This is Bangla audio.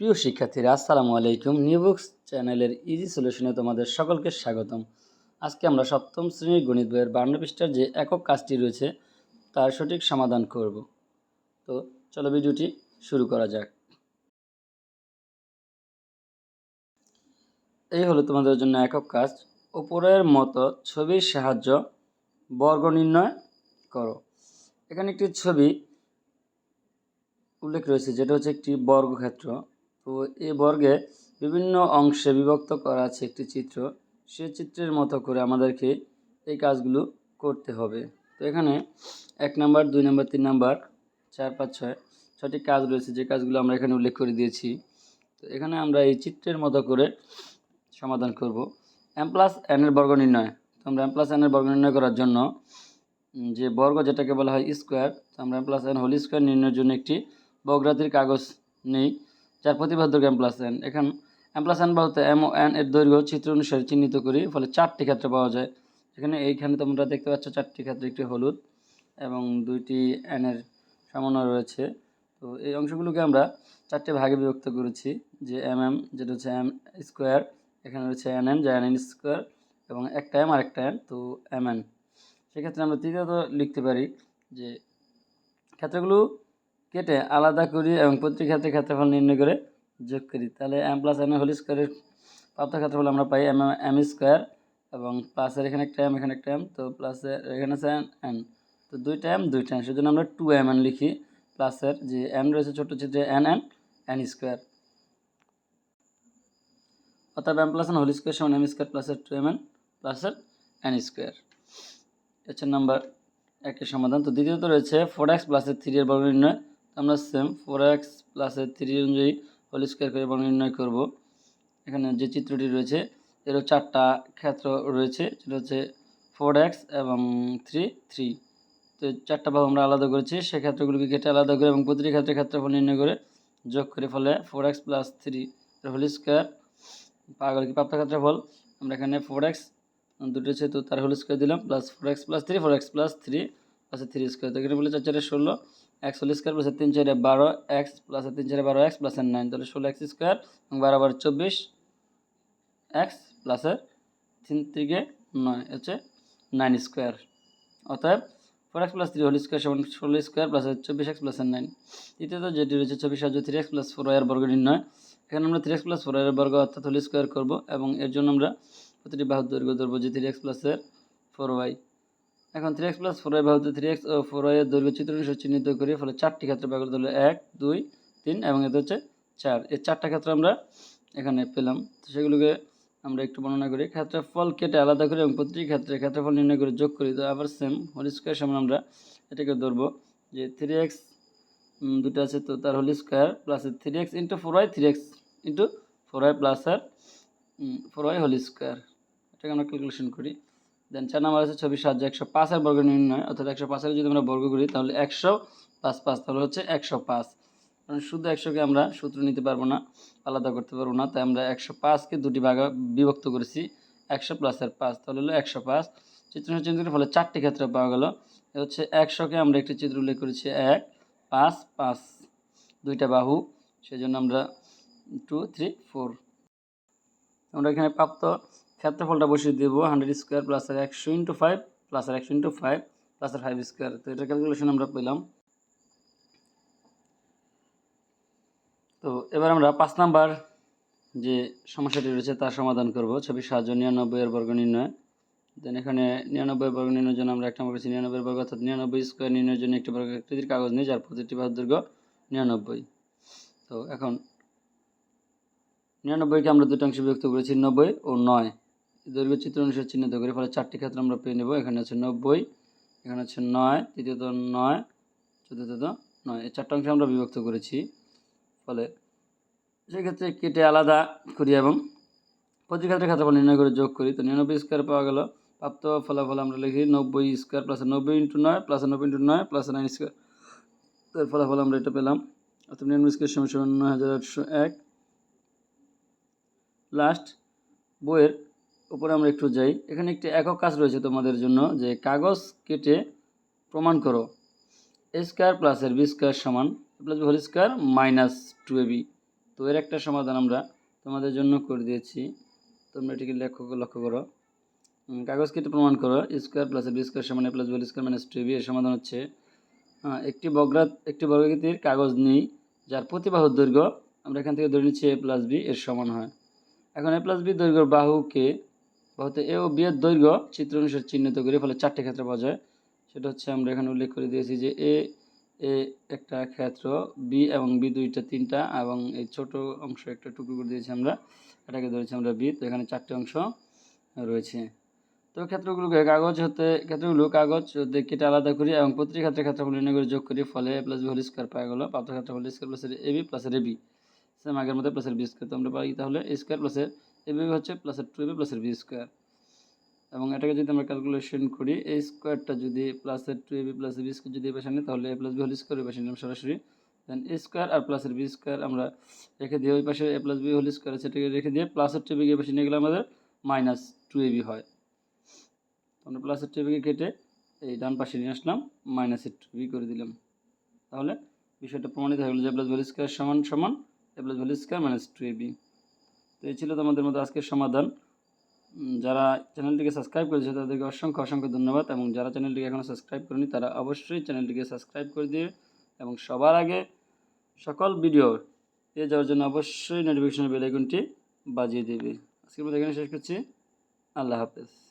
প্রিয় শিক্ষার্থীরা, আসসালামু আলাইকুম। নিউবুক্স চ্যানেলের ইজি সলিউশনে তোমাদের সকলকে স্বাগতম। আজকে আমরা সপ্তম শ্রেণির গণিত বইয়ের বান্ন পৃষ্ঠার যে একক কাজটি রয়েছে, তার সঠিক সমাধান করব। তো চলো ভিডিওটি শুরু করা যাক। এই হলো তোমাদের জন্য একক কাজ। উপরের মতো ছবির সাহায্য বর্গ নির্ণয় করো। এখানে একটি ছবি উল্লেখ রয়েছে, যেটা হচ্ছে একটি বর্গক্ষেত্র। তো এ বর্গে বিভিন্ন অংশে বিভক্ত করা আছে একটি চিত্র। সে চিত্রের মতো করে আমাদেরকে এই কাজগুলো করতে হবে। তো এখানে এক নাম্বার, দুই নাম্বার, তিন নাম্বার, চার, পাঁচ, ছয় ছটি কাজ রয়েছে। যে কাজগুলো আমরা এখানে উল্লেখ করে দিয়েছি। তো এখানে আমরা এই চিত্রের মতো করে সমাধান করব। এম প্লাস এনের বর্গ নির্ণয়। তো আমরা এম প্লাস এনের বর্গ নির্ণয় করার জন্য যে বর্গ যেটাকে বলা হয় স্কোয়ার, তো আমরা M plus N whole square নির্ণয়ের জন্য একটি বগ্রাতির কাগজ নেই। যার প্রতিবাদ্য এম প্লাস এন এখন এম প্লাস এন বলতে এম ও এন এর দৈর্ঘ্য চিত্র অনুসারে চিহ্নিত করি, ফলে চারটি ক্ষেত্রে পাওয়া যায়। এখানে এইখানে তোমরা দেখতে পাচ্ছ চারটি ক্ষেত্রে, একটি হলুদ এবং দুইটি এনের সমন্বয় রয়েছে। তো এই অংশগুলোকে আমরা চারটে ভাগে বিভক্ত করেছি, যে এম এম যেটা হচ্ছে এম স্কোয়ার এখানে রয়েছে এন এন যা এন এন স্কোয়ার এবং একটা এম আর একটা এন তো এম এন সেক্ষেত্রে আমরা তৃতীয়ত লিখতে পারি যে ক্ষেত্রগুলো কেটে আলাদা করি এবং প্রতি ক্ষেত্রে ক্ষেত্রফল নির্ণয় করে যোগ করি। তাহলে M plus M A whole স্কোয়ারের প্রাপ্ত ক্ষেত্রফল আমরা পাই এম এম স্কোয়ার এবং প্লাসের এখানে একটা এম এখানে একটা এম তো প্লাসের এখানে আছে এন তো দুইটা এম দুইটা এন সেজন্য আমরা টু এম এন লিখি। প্লাসের যে এন রয়েছে ছোটো চিত্রে এন এন এন স্কোয়ার অর্থাৎ M plus N whole square সমান এম স্কোয়ার প্লাসের টু এম এন প্লাসের এন স্কোয়ার হচ্ছে নাম্বার একের সমাধান। তো দ্বিতীয়ত রয়েছে ফোর এক্স প্লাসের থ্রি এর বর্গ নির্ণয়। আমরা সেম ফোর এক্স প্লাসের থ্রি অনুযায়ী হোল স্কোয়ার করে বর্গ নির্ণয় করব। এখানে যে চিত্রটি রয়েছে এরও চারটা ক্ষেত্র রয়েছে, যেটা হচ্ছে ফোর এক্স এবং থ্রি থ্রি তো চারটা ভাব আমরা আলাদা করেছি, সেই ক্ষেত্রগুলোকে কেটে আলাদা করে এবং প্রতিটি ক্ষেত্রে ক্ষেত্রফল নির্ণয় করে যোগ করে ফলে four X plus three whole square পাওয়া গেল কি প্রাপ্ত ক্ষেত্রফল? আমরা এখানে ফোর এক্স দুটো হচ্ছে তো তার হোল স্কোয়ার দিলাম plus four X plus three four X plus three plus three square তো এখানে বলে চার চারে ষোলো এক্স হোল স্কোয়ার প্লাস তিন চারে বারো, এক্স প্লাস তিন চারে বারো, এক্স প্লাস নাইন, তাহলে ষোলো এক্স স্কোয়ার এবং বারো চব্বিশ, এক্স প্লাসের তিন থেকে নয় হচ্ছে নাইন স্কোয়ার। অতএব four X plus three whole square সমান ষোলো স্কোয়ার প্লাস চব্বিশ, এক্স প্লাস নাইন। তৃতীয়ত যেটি রয়েছে চব্বিশ সাহায্য three X plus four Y বর্গ নির্ণয়। এখানে আমরা three X plus four Y বর্গ অর্থাৎ হোল স্কোয়ার করব এবং এর জন্য আমরা প্রতিটি বাহুর দৈর্ঘ্য ধরবো যে থ্রি এক্স প্লাসের ফোর ওয়াই এখন three X plus four Y বাহুতে থ্রি এক্স ও ফোর ওয়াইয়ের দৈর্ঘ্য চিত্র অনুসারে চিহ্নিত করি, ফলে চারটি ক্ষেত্রে ব্যবহার করতে হলো এক, দুই, তিন এবং এতে হচ্ছে চার। এই চারটা ক্ষেত্র আমরা এখানে পেলাম। তো সেগুলোকে আমরা একটু বর্ণনা করি। ক্ষেত্রফল কেটে আলাদা করি এবং প্রতিটি ক্ষেত্রে ক্ষেত্রফল নির্ণয় করে যোগ করি। তো আবার সেম হোল স্কোয়ার সমান আমরা এটাকে ধরবো যে থ্রি এক্স দুটো আছে তো তার whole square plus three X into four Y three X into four Y plus আর ফোর ওয়াই হোল স্কোয়ার এটাকে আমরা ক্যালকুলেশন করি। দেন চার নাম্বার আছে ছবির সাহায্যে একশো পাঁচের বর্গ নির্ণয়। অর্থাৎ একশো পাঁচের যদি আমরা বর্গ করি, তাহলে একশো পাঁচ পাঁচ, তাহলে হচ্ছে একশো পাঁচ। কারণ শুধু একশোকে আমরা সূত্র নিতে পারব না, আলাদা করতে পারব না, তাই আমরা একশো পাঁচকে দুটি ভাগে বিভক্ত করেছি, একশো প্লাসের পাঁচ, তাহলে হলো একশো পাঁচ। চিত্র চিত্রের ফলে চারটি ক্ষেত্রে পাওয়া গেল। হচ্ছে একশোকে আমরা একটি চিত্র উল্লেখ করেছি, এক, পাঁচ পাঁচ, দুইটা বাহু সেই জন্য আমরা টু থ্রি ফোর আমরা এখানে প্রাপ্ত ক্ষেত্রফলটা বসিয়ে দেবো হান্ড্রেড স্কোয়ার প্লাস আর একশো ইন্টু ফাইভ প্লাস আর একশো ইন্টু ফাইভ প্লাস আর ফাইভ স্কোয়ার তো এটা ক্যালকুলেশন আমরা পেলাম। তো এবার আমরা পাঁচ নাম্বার যে সমস্যাটি রয়েছে তার সমাধান করব। ছবি সাহায্য নিরানব্বই এর বর্গ নির্ণয়। দেন এখানে নিরানব্বই বর্গ নির্ণয়ের জন্য আমরা একটা করেছি নিরানব্বই বর্গ, অর্থাৎ নিরানব্বই স্কোয়ার নির্ণয়ের জন্য একটি বর্গ আকৃতির কাগজ নিই, যার প্রতিটি বাহুর দৈর্ঘ্য নিরানব্বই। তো এখন নিরানব্বইকে আমরা দুটো অংশে বিভক্ত করেছি নব্বই ও নয়। দৈর্ঘ্য চিত্র অনুসারে চিহ্নিত করি, ফলে চারটি ক্ষেত্র আমরা পেয়ে নেব। এখানে আছে নব্বই, এখানে আছে নয়, তৃতীয়ত নয়, চতুর্থত নয়। এই চারটা অংশে আমরা বিভক্ত করেছি, ফলে সেক্ষেত্রে কেটে আলাদা করি এবং প্রতি ক্ষেত্রে ক্ষেত্রফল নির্ণয় করে যোগ করি। তো নিরানব্বই স্কোয়ার পাওয়া গেল। প্রাপ্ত ফলাফল আমরা লিখি নব্বই স্কোয়ার প্লাস নব্বই ইন্টু নয় প্লাস নব্বই ইন্টু নয় প্লাস নাইন স্কোয়ার তো এর ফলাফল আমরা এটা পেলাম। অর্থাৎ নিরানব্বই স্কোয়ার সমান নয় হাজার আটশো এক। লাস্ট বইয়ের উপরে আমরা একটু যাই। এখানে একটি একক কাজ রয়েছে তোমাদের জন্য যে কাগজ কেটে প্রমাণ করো। এ স্কোয়ার প্লাসের বি স্কোয়ার সমান plus whole square minus two A B তো এর একটা সমাধান আমরা তোমাদের জন্য করে দিয়েছি। তোমরা এটিকে লক্ষ্য লক্ষ্য করো। কাগজ কেটে প্রমাণ করো। স্কোয়ার প্লাস বি স্কোয়ার সমান A plus B square minus two A B এর সমাধান হচ্ছে। একটি বগ্রা একটি বর্গাকৃতির কাগজ নিই, যার প্রতি বাহুর দৈর্ঘ্য আমরা এখান থেকে ধরে নিচ্ছি এ প্লাস বি এর সমান হয়। এখন এ প্লাস বি দৈর্ঘ্যের বাহুকে বাহুতে এ ও বি এর দৈর্ঘ্য চিত্র অনুসারে চিহ্নিত করি, ফলে চারটি ক্ষেত্র পাওয়া যায়। সেটা হচ্ছে আমরা এখানে উল্লেখ করে দিয়েছি যে এ এ একটা ক্ষেত্র, বি এবং বি দুইটা, তিনটা এবং এই ছোট অংশ একটা টুকরো করে দিয়েছি আমরা। এটাকে ধরেছি আমরা বি, তো এখানে চারটি অংশ রয়েছে। তো ক্ষেত্রগুলোকে কাগজ হতে, ক্ষেত্রগুলো কাগজ হতে কেটে আলাদা করি এবং প্রতিটি ক্ষেত্রে ক্ষেত্রফল নির্ণয় করে যোগ করি, ফলে A plus B whole square পাওয়া গেলো। প্রাপ্ত ক্ষেত্রফল স্কোয়ার প্লাসের এ বি প্লাসের এ বি। সেম আগের মধ্যে প্লাসের বি স্কোয়ার তো আমরা পাই তাহলে স্কোয়ার প্লাসের এ বি হচ্ছে প্লাসের টু এ বি প্লাসের বি স্কোয়ার এবং এটাকে যদি আমরা ক্যালকুলেশন করি এ স্কোয়ারটা যদি প্লাসের two A B plus B square যদি এ পাশে নিই তাহলে A plus B whole square এ পাশে নিলাম সরাসরি। দেন এ স্কোয়ার আর প্লাসের বি স্কোয়ার আমরা রেখে দিয়ে ওই পাশে A plus B whole square সেটাকে রেখে দিয়ে প্লাসের টু এ বিকে পাশে নিয়ে গেলে আমাদের মাইনাস টু এ বি হয়। আমরা প্লাসের টু এ বিকে কেটে এই ডান পাশে নিয়ে আসলাম মাইনাসের টু বি করে দিলাম। তাহলে বিষয়টা প্রমাণিত হয়ে গেলো যে প্লাস ভ্যালু স্কোয়ার সমান সমান A plus value square minus two A B. তো এই ছিল তোমাদের মতো আজকের সমাধান। যারা চ্যানেলটিকে সাবস্ক্রাইব করেছে, তাদেরকে অসংখ্য অসংখ্য ধন্যবাদ এবং যারা চ্যানেলটিকে এখনও সাবস্ক্রাইব করেনি, তারা অবশ্যই চ্যানেলটিকে সাবস্ক্রাইব করে দিয়ে এবং সবার আগে সকল ভিডিও পেয়ে যাওয়ার জন্য অবশ্যই নোটিফিকেশনের বেলাইকনটি বাজিয়ে দেবে। আজকের মধ্যে এখানে শেষ করছি। আল্লাহ হাফেজ।